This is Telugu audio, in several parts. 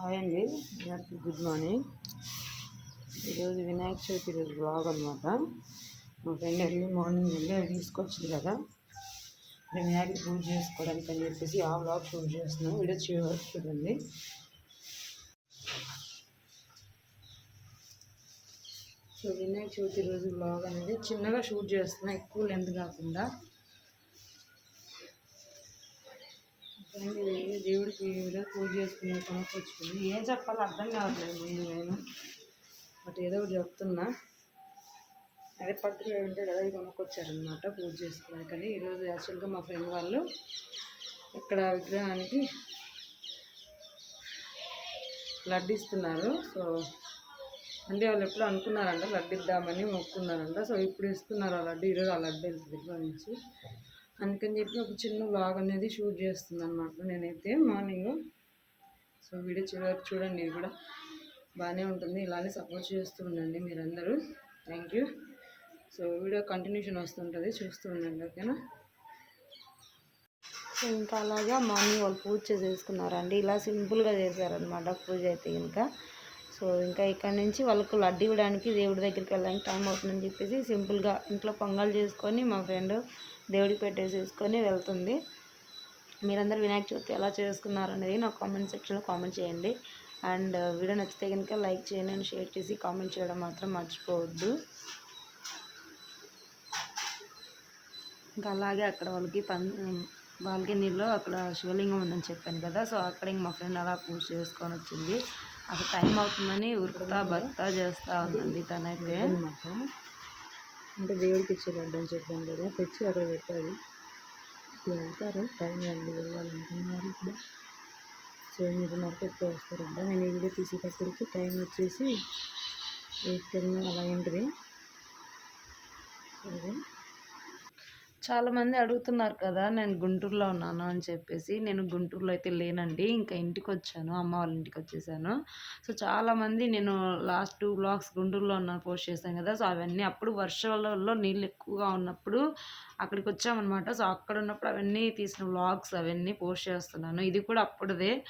హాయ్ అండి. అందరికీ గుడ్ మార్నింగ్. ఈరోజు వినాయక చవితి రోజు బ్లాగ్ అనమాట మా ఫ్రెండ్ ఎర్లీ మార్నింగ్ వెళ్ళి అవి తీసుకొచ్చింది కదా. వినాయక పూజ చేసుకోవడానికి అని చెప్పేసి ఆ బ్లాగ్ షూట్ చేస్తున్నాను వీడియో చివరి చూడండి. సో వినాయక చవితి రోజు బ్లాగ్ అనేది చిన్నగా షూట్ చేస్తున్నాం. ఎక్కువ లెంత్ కాకుండా. ఫ్రెండ్ దేవుడికి ఏదో పూజ చేసుకుని కొనుక్కొచ్చుకుని ఏం చెప్పాలో అర్థం కావట్లేదు ముందు నేను. బట్ ఏదో ఒకటి చెప్తున్నా. అదే పత్రిక ఉంటే కదా ఇది కొనుక్కొచ్చారనమాట పూజ చేసుకోవడానికని ఈరోజు యాక్చువల్గా మా ఫ్రెండ్ వాళ్ళు ఇక్కడ విగ్రహానికి లడ్డు ఇస్తున్నారు. సో అంటే వాళ్ళు ఎప్పుడు అనుకున్నారంట లడ్డు ఇద్దామని మొక్కున్నారంట. సో ఇప్పుడు ఇస్తున్నారు ఆ లడ్డు. ఈరోజు ఆ లడ్డు వెళ్తుంది దగ్గర నుంచి అందుకని చెప్పి ఒక చిన్న బ్లాగ్ అనేది షూట్ చేస్తుంది అనమాట నేనైతే మార్నింగ్ సో వీడియో చివరికి చూడండి ఇది కూడా. బాగానే ఉంటుంది. ఇలానే సపోర్ట్ చేస్తూ ఉండండి మీరందరూ. Thank you so video continuation వస్తుంటుంది. చూస్తూ ఉండండి ఓకేనా సో ఇంకా అలాగా మార్నింగ్ వాళ్ళు పూజ చేసేసుకున్నారండి ఇలా సింపుల్గా చేశారనమాట పూజ అయితే ఇంకా. సో ఇంకా ఇక్కడ నుంచి వాళ్ళకు లడ్డు ఇవ్వడానికి దేవుడి దగ్గరికి వెళ్ళడానికి టైం అవుతుందని చెప్పేసి సింపుల్గా ఇంట్లో పొంగల్ చేసుకొని మా ఫ్రెండ్ దేవుడికి పెట్టేసేసుకొని వెళ్తుంది. మీరందరూ వినాయక చవితి ఎలా చేసుకున్నారు అనేది నాకు కామెంట్ సెక్షన్లో కామెంట్ చేయండి. అండ్ వీడియో నచ్చితే కనుక లైక్ చేయండి అండ్ షేర్ చేసి కామెంట్ చేయడం మాత్రం మర్చిపోవద్దు. ఇంకా అలాగే అక్కడ వాళ్ళకి పం బాల్కనీలో అక్కడ శివలింగం ఉందని చెప్పాను కదా సో అక్కడ ఇంక మా ఫ్రెండ్ అలా పూజ చేసుకొని వచ్చింది. అక్కడ టైం అవుతుందని ఉరుకుతా భర్త చేస్తూ ఉందండి తనైతే. అంటే దేవుడికి ఇచ్చేటట్టు అని చెప్పాను కదా తెచ్చి అక్కడ పెట్టాలి. ఇప్పుడు వెళ్తారు టైం అండి వెళ్ళాలనుకున్నారు ఇప్పుడు. సో ఎనిమిదిన్నరకు ఎక్కువ వస్తారంట. నేను ఈ వీడియో తీసేటప్పటికి టైం వచ్చేసి ఎయిట్ టెన్ అలా ఉంటుంది సరే చాలామంది అడుగుతున్నారు కదా నేను గుంటూరులో ఉన్నాను అని చెప్పేసి. నేను గుంటూరులో అయితే లేనండి. ఇంకా ఇంటికి వచ్చాను అమ్మ వాళ్ళ ఇంటికి వచ్చేసాను సో చాలామంది నేను లాస్ట్ టూ బ్లాగ్స్ గుంటూరులో ఉన్నాను పోస్ట్ చేశాను కదా. సో అవన్నీ అప్పుడు వర్షాలలో నీళ్ళు ఎక్కువగా ఉన్నప్పుడు అక్కడికి వచ్చామన్నమాట సో అక్కడ ఉన్నప్పుడు అవన్నీ తీసిన బ్లాగ్స్ అవన్నీ పోస్ట్ చేస్తున్నాను. ఇది కూడా అప్పుడుదే.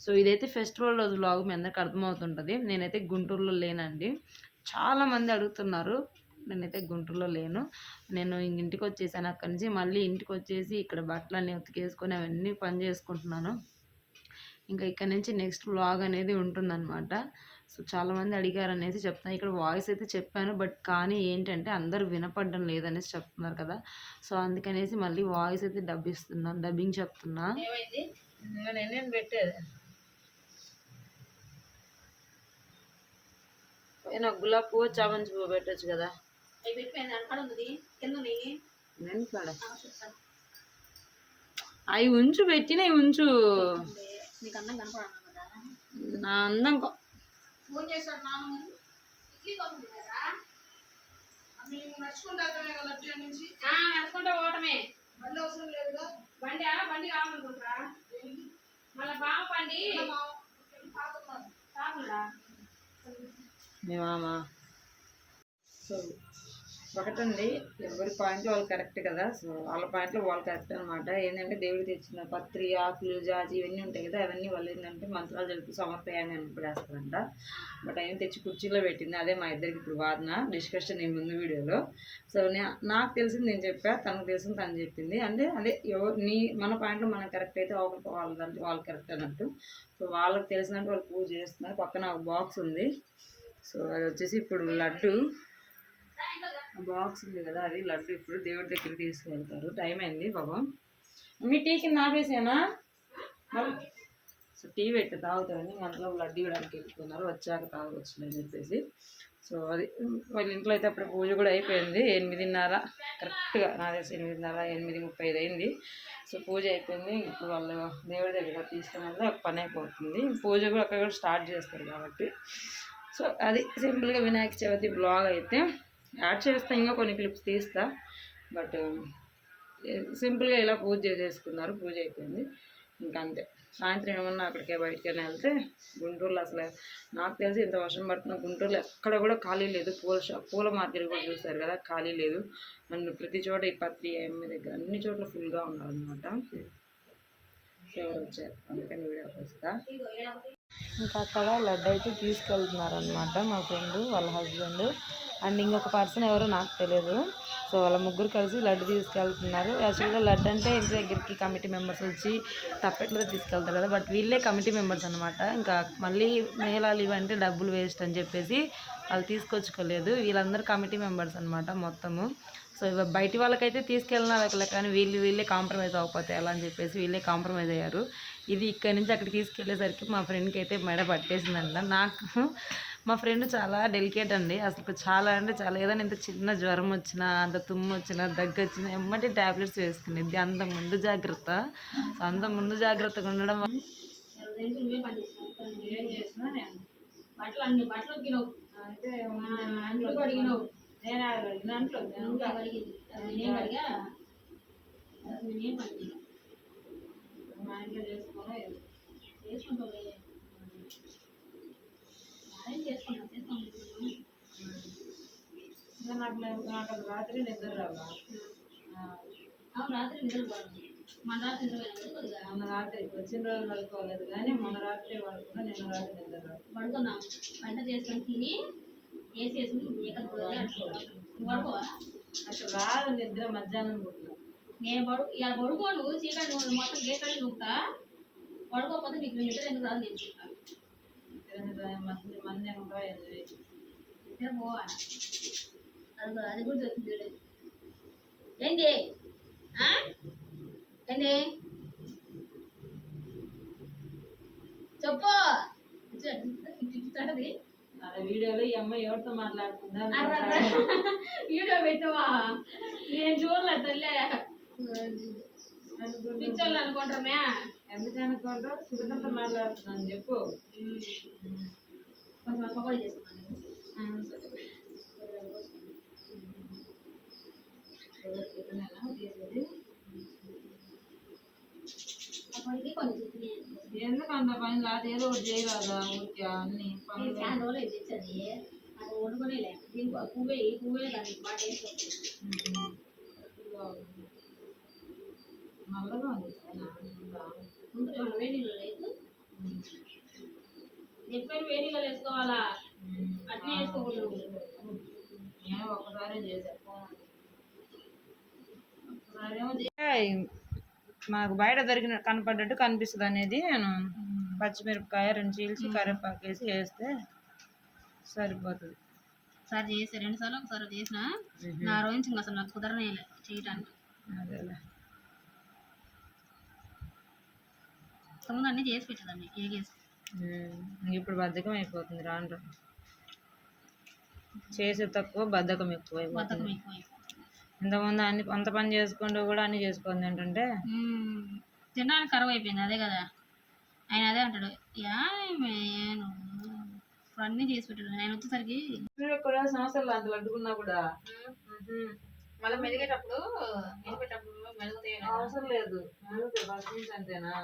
సో ఇదైతే ఫెస్టివల్ రోజు బ్లాగ్ మీ అందరికి అర్థమవుతుంటుంది. నేనైతే గుంటూరులో లేనండి. చాలామంది అడుగుతున్నారు నేనైతే గుంటూరులో లేను. నేను ఇంటికి వచ్చేసాను అక్కడి నుంచి. మళ్ళీ ఇంటికి వచ్చేసి ఇక్కడ బట్టలన్నీ ఉతికేసుకొని అవన్నీ పని చేసుకుంటున్నాను. ఇంకా ఇక్కడ నుంచి నెక్స్ట్ వ్లాగ్ అనేది ఉంటుందన్నమాట. సో చాలామంది అడిగారు అనేసి చెప్తాను ఇక్కడ వాయిస్ అయితే చెప్పాను బట్ కానీ ఏంటంటే అందరూ వినపడడం లేదనేసి చెప్తున్నారు కదా. సో అందుకనేసి మళ్ళీ వాయిస్ అయితే డబ్బిస్తున్నాను డబ్బింగ్ చెప్తున్నా. నేను పెట్టేది. ఏనా గులాబీ పువ్వు చామంతి పువ్వు పెట్టచ్చు కదా. నేను కాడ అవి ఉంచు పెట్టినవి ఉంచు. నీకు అందం కదా? నా అందం కొ- ఫోన్ చేశాడు నాన్న ఇడ్లీ కదా నడుచుకుంటా పోవటమే. బండి అవసరం లేదుగా? బండి? బండి కావాలనుకుంటారా మళ్ళీ కాకుండా మీ మామ. సో ఒకటండి. ఎవరి పాయింట్ వాళ్ళు కరెక్ట్ కదా. సో వాళ్ళ పాయింట్లో వాళ్ళు కరెక్ట్ అనమాట ఏంటంటే దేవుడు తెచ్చిన పత్రి ఆకులు జాజి ఇవన్నీ ఉంటాయి కదా. అవన్నీ వాళ్ళు ఏంటంటే మంత్రాలు జరిపి సమర్పయాన్ని అనిపడేస్తారంట బట్ ఆయన తెచ్చి కుర్చీలో పెట్టింది. అదే మా ఇద్దరికి ఇప్పుడు వాదన. డిస్కషన్ ఈ ముందు వీడియోలో. సో నాకు తెలిసింది నేను చెప్పా తనకు తెలిసింది తను చెప్పింది. అంటే అదే ఎవరు నీ మన పాయింట్లో మనం కరెక్ట్ అయితే ఒకరికి వాళ్ళ దాంట్లో వాళ్ళు కరెక్ట్ అన్నట్టు. సో వాళ్ళకి తెలిసినట్టు వాళ్ళు పూజ చేస్తున్నారు. పక్కన ఒక బాక్స్ ఉంది. సో అది వచ్చేసి ఇప్పుడు లడ్డు. బాక్స్ ఉంది కదా అది లడ్డు ఇప్పుడు దేవుడి దగ్గర తీసుకెళ్తారు. టైం అయింది పాపం. మీ టీ కింద ఆపేసానా సో టీ పెట్టి తాగుతారని అందులో లడ్డు ఇవ్వడానికి వెళ్తున్నారు. వచ్చాక తాగొచ్చు అని చెప్పేసి. సో అది వాళ్ళ ఇంట్లో అయితే అప్పుడు పూజ కూడా అయిపోయింది. ఎనిమిదిన్నర కరెక్ట్గా నా తెలిసి ఎనిమిదిన్నర ఎనిమిది ముప్పై ఐదు అయింది. సో పూజ అయిపోయింది. ఇప్పుడు వాళ్ళు దేవుడి దగ్గర తీసుకుని వెళ్తే ఒక పని అయిపోతుంది. పూజ కూడా అక్కడ కూడా స్టార్ట్ చేస్తారు కాబట్టి. సో అది సింపుల్గా వినాయక చవితి బ్లాగ్ అయితే యాడ్ చేస్తా ఇంకా కొన్ని క్లిప్స్ తీస్తా. బట్ సింపుల్గా ఇలా పూజ చేసేసుకున్నారు పూజ అయిపోయింది. ఇంకా అంతే. సాయంత్రం ఏమన్నా అక్కడికే బయటికి వెళ్తే గుంటూరులో అసలు నాకు తెలిసి ఇంత వర్షం పడుతున్న గుంటూరులో ఎక్కడ కూడా ఖాళీ లేదు. పూల షాప్ పూల మార్కెట్ కూడా చూస్తారు కదా ఖాళీ లేదు. అండ్ ప్రతి చోట ఈ పత్రి ఎంఏ దగ్గర అన్ని చోట్ల ఫుల్గా ఉన్నారనమాట ఎవరు వచ్చారు అందుకని వీడియో వస్తా ఇంకా అక్కడ లడ్డు అయితే తీసుకెళ్తున్నారు అనమాట మా ఫ్రెండ్ వాళ్ళ హస్బెండ్. అండ్ ఇంకొక పర్సన్ ఎవరో నాకు తెలియదు సో వాళ్ళ ముగ్గురు కలిసి లడ్డు తీసుకెళ్తున్నారు. యాక్చువల్గా లడ్డు అంటే ఇంటి దగ్గరికి కమిటీ మెంబర్స్ వచ్చి తప్పెట్లో తీసుకెళ్తారు కదా. బట్ వీళ్ళే కమిటీ మెంబర్స్ అనమాట ఇంకా మళ్ళీ మేళాలు ఇవంటే డబ్బులు వేస్ట్ అని చెప్పేసి వాళ్ళు తీసుకొచ్చుకోలేదు. వీళ్ళందరూ కమిటీ మెంబర్స్ అనమాట మొత్తము. సో బయటి వాళ్ళకైతే తీసుకెళ్ళిన కానీ వీళ్ళు వీళ్ళే కాంప్రమైజ్ అవ్వకపోతే ఎలా అని చెప్పేసి వీళ్ళే కాంప్రమైజ్ అయ్యారు. ఇది ఇక్కడి నుంచి అక్కడికి తీసుకెళ్ళేసరికి మా ఫ్రెండ్కి అయితే మెడ పట్టేసిందంట. నాకు మా ఫ్రెండ్ చాలా డెలికేట్ అండి. అసలు చాలా అంటే చాలా ఏదైనా ఇంత చిన్న జ్వరం వచ్చినా అంత తుమ్ము వచ్చినా దగ్గు వచ్చినా ఎమ్మటి ట్యాబ్లెట్స్ వేసుకునేది అంత ముందు జాగ్రత్త. అంత ముందు జాగ్రత్తగా ఉండడం నేను బట్టలు నేను దాంట్లో నేను అది నేనేం పని చేయను. మా ఇంట్లో చేసుకోవాలి చేసుకుంటావు అదేం చేసుకున్నాం చేసుకుంటాం నాకు నాకు రాత్రి నిద్ర రావా? రాత్రి నిద్రపోవాలి మన రాత్రి మొన్న రాత్రి వచ్చిన రోజు పడుకోలేదు కానీ మొన్న రాత్రి పడుకున్నా నేను రాత్రి నిద్ర రాదు పడుకున్నాం వంట చేసుకొని తిని ఏసీ వేసుకుని అసలు రాదు నిద్ర మధ్యాహ్నం పుట్టిన నేను పడు ఇలా పడుకోను చీకటి నువ్వు మొత్తం గేట్ అని నువ్వుతా పడుకోకపోతే నీకు నిద్ర ఎందుకు రాదు నేను చెప్తాను మంది మంది ఏమంటావా ఎనిమిది నిద్ర పోవా అది అది కూడా చూడు. ఏంటి? ఏంటి చెప్పు. ఆ వీడియోలో ఈ అమ్మాయి ఎవరితో మాట్లాడుతుందా వీడియో పెట్టవా? నేను చూడలే తల్లే. పిచ్చోళ్ళు అనుకుంటామే. ఎందుకు అనుకోండి సుగతంతో మాట్లాడుతున్నాను చెప్పు. కొంచెం పకోడీ ఎందుకు అంత పని లాదు ఏదో ఒకటి చేయరాదా ఊరికే అన్ని పువ్వే బాగా నల్లగా ఉంది లేదు చెప్పాను వేడి వేసుకోవాలా అట్నే వేసుకోకూడదు నేను ఒకసారి చేశాను మాకు బయట దొరికిన కనపడ్డట్టు కనిపిస్తుంది అనేది నేను పచ్చిమిరపకాయ రెండు చీల్చి కరివేపాకు వేసి వేస్తే సరిపోతుంది. ఒకసారి చేసి రెండు సార్లు ఒకసారి చేసిన నా రోజు ఇంకా అసలు నాకు కుదరనే అదేలే. ముందు అన్నీ చేసి పెట్టేదాన్ని ఏగేసి ఉమ్, ఇప్పుడు బద్ధకం అయిపోతుంది రాను. చేసే తక్కువ బద్ధకం ఎక్కువ అయిపోతుంది ఎక్కువ ఇంతకుముందు అన్ని అంత పని చేసుకుంటూ కూడా అన్ని చేసుకోండి ఏంటంటే తినడానికి కరువు అయిపోయింది అదే కదా. ఆయన అదే అంటాడు యా నేను ఇప్పుడు అన్నీ చేసి పెట్టాడు ఆయన వచ్చేసరికి కూడా సంవత్సరాలు అంత అడ్డుకున్నా కూడా మళ్ళీ మెదిగేటప్పుడు మెదిగేటప్పుడు మెరుగుతాయి అవసరం లేదు. అందుకే ఫస్ట్ నుంచి అంతేనా?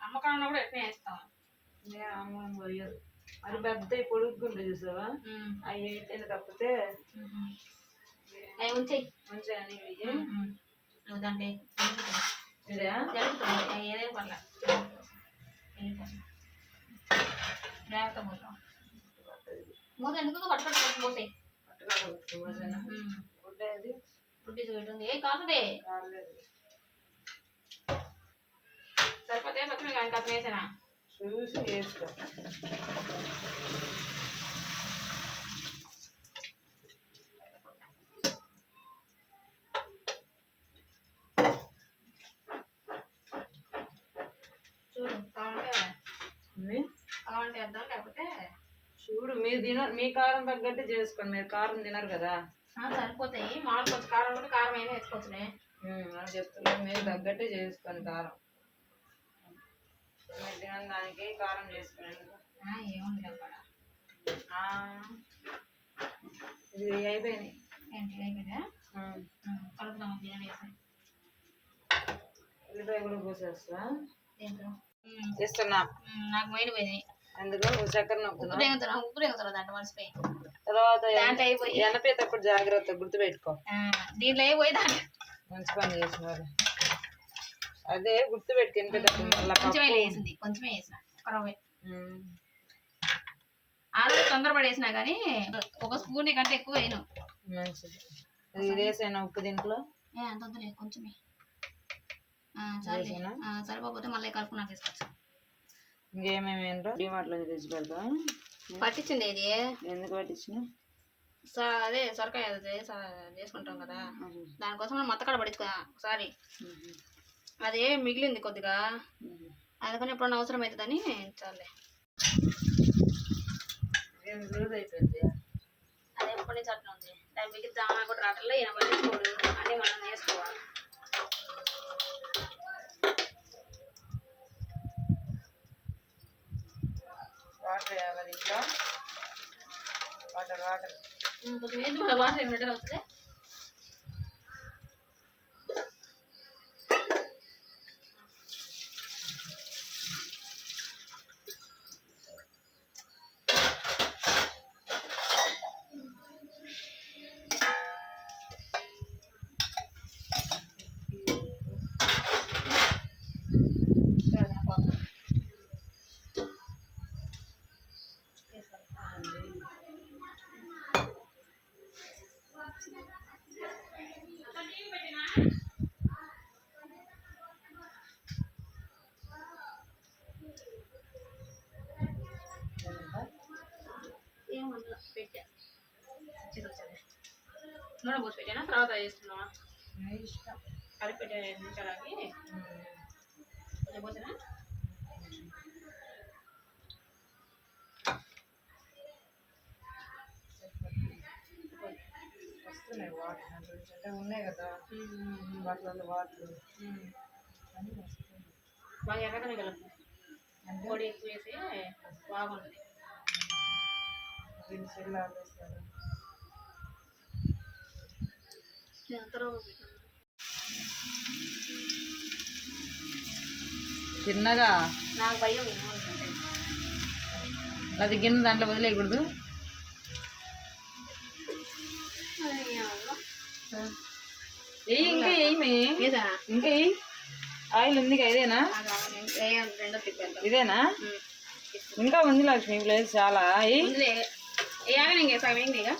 అమ్మకాలంలో కూడా ఎట్లా వేస్తాం. ఏ అమ్మ పోయారు మరి పెద్ద పొడుగుంటే చూసావా? అవి అయితే తప్పితే అవి ఉంచాయి జరుగుతుంది. ఏదైనా పర్ల. మూత ఎందుకు? పట్టుకొని పోతాయి ఏది? పుట్టి చూడండి ఏ కాదుదే కాలేదు. సరిపోతే పక్కన కానీ కాస్త వేసానా? చూసి వేసుకో. చూడు మీరు తిన మీ కారం తగ్గట్టు చేసుకోండి మీరు కారం తినరు కదా. సరిపోతాయి. మామూలు కొంచెం కారం ఉంటే కారం అయినా వేసుకోవచ్చులే. ఉమ్, అని చెప్తున్నారు. మీరు తగ్గట్టే చేసుకోండి కారం. మీరు తిన దానికి కారం చేసుకోండి. ఏముంది అక్కడ? ఇది అయిపోయినాయి. కలుపుదాం ఉల్లిపాయ కూడా పోసేస్తా. ఇస్తున్నా నాకు మైండ్ పోయింది అందుకు చక్కెర తర్వాత ఎనపేటప్పుడు జాగ్రత్త గుర్తుపెట్టుకో. దీంట్లో అయిపోయి మంచి పని చేసినారు అదే గుర్తుపెట్టుకు ఎనపేటప్పుడు మళ్ళీ కొంచెమే వేసింది కొంచెమే వేసిన పరవే ఉమ్. ఆ రోజు తొందరపడేసినా కానీ ఒక స్పూన్ కంటే ఎక్కువ వేయను. మంచిది. ఇది వేసాను ఉప్పు దీంట్లో? అంత కొంచెమే. వేసేనా? సరిపోకపోతే మళ్ళీ కలుపుకున్నా తీసుకోవచ్చు ఇంకేమేమి ఏంటో డిమార్ట్లో తెచ్చి పెడతా పట్టించండి ఇది. ఎందుకు పట్టించిన స- అదే సొరకాయ చేసుకుంటాం కదా. దానికోసం మనం మత్తకాడ పడించుకో ఒకసారి. అది మిగిలింది కొద్దిగా. అందుకని ఎప్పుడన్నా అవసరం అవుతుందని చాలే లూజ్ అయిపోయింది? అదే ఎప్పటి నుంచి అట్లా ఉంది దాని మిగిలిద్దామా కూడా ఈయన పట్టించుకోడు. అన్నీ మనం చేసుకోవాలి. వాటర్ వాటర్ ఉమ్, ఏంటి వాటర్ ఏమిటో వస్తే పెట్టా నూనె పోసి పెట్టానా తర్వాత వేస్తున్నావా ఇష్టం. కలిపి పెట్టే ఐదు నిమిషాలకి. కొంచెం పోసినా? వస్తున్నాయి వాటర్. అంటే ఉన్నాయి కదా. వాటిలో వాటర్. బాగా ఎర్రగానే కలుపు పొడి ఎక్కువ వేసి బాగుంటుంది. చిన్నగా నాకు భయం ఏమంటుంటే అది గిన్నె దాంట్లో వదిలేయకూడదు. ఇంకా ఏమి ఇంకా ఆయిల్ ఉంది ఇదేనా? ఇదేనా? ఇంకా ఉంది లక్ష్మి ప్లేస్ చాలా. ఏ ఆగనే ఇంకా సగం ఏంటి ఇక